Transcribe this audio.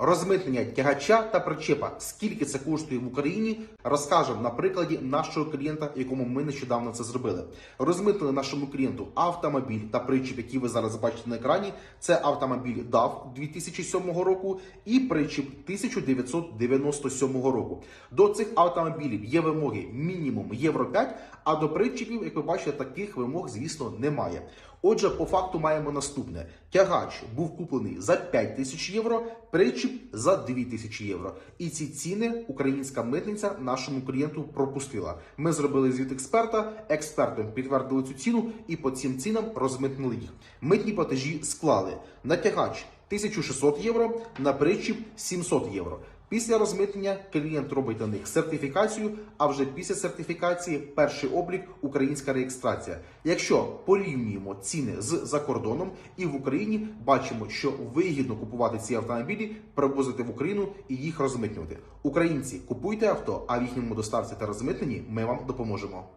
Розмитнення тягача та причепа. Скільки це коштує в Україні, розкажемо на прикладі нашого клієнта, якому ми нещодавно це зробили. Розмитнили нашому клієнту автомобіль та причеп, який ви зараз бачите на екрані. Це автомобіль DAF 2007 року і причеп 1997 року. До цих автомобілів є вимоги мінімум Євро 5, а до причепів, як ви бачите, таких вимог, звісно, немає. Отже, по факту маємо наступне: тягач був куплений за 5 тисяч євро, причіп за 2 тисячі євро. І ці ціни українська митниця нашому клієнту пропустила. Ми зробили звіт експерта, експертом підтвердили цю ціну і по цим цінам розмитнили їх. Митні платежі склали натягач 1600 євро, на притчі 700 євро. Після розмитнення клієнт робить на них сертифікацію, а вже після сертифікації перший облік українська реєстрація. Якщо порівнюємо ціни з за кордоном і в Україні, бачимо, що вигідно купувати ці автомобілі, привозити в Україну і їх розмитнювати. Українці купуйте авто, а в їхньому доставці та розмитненні ми вам допоможемо.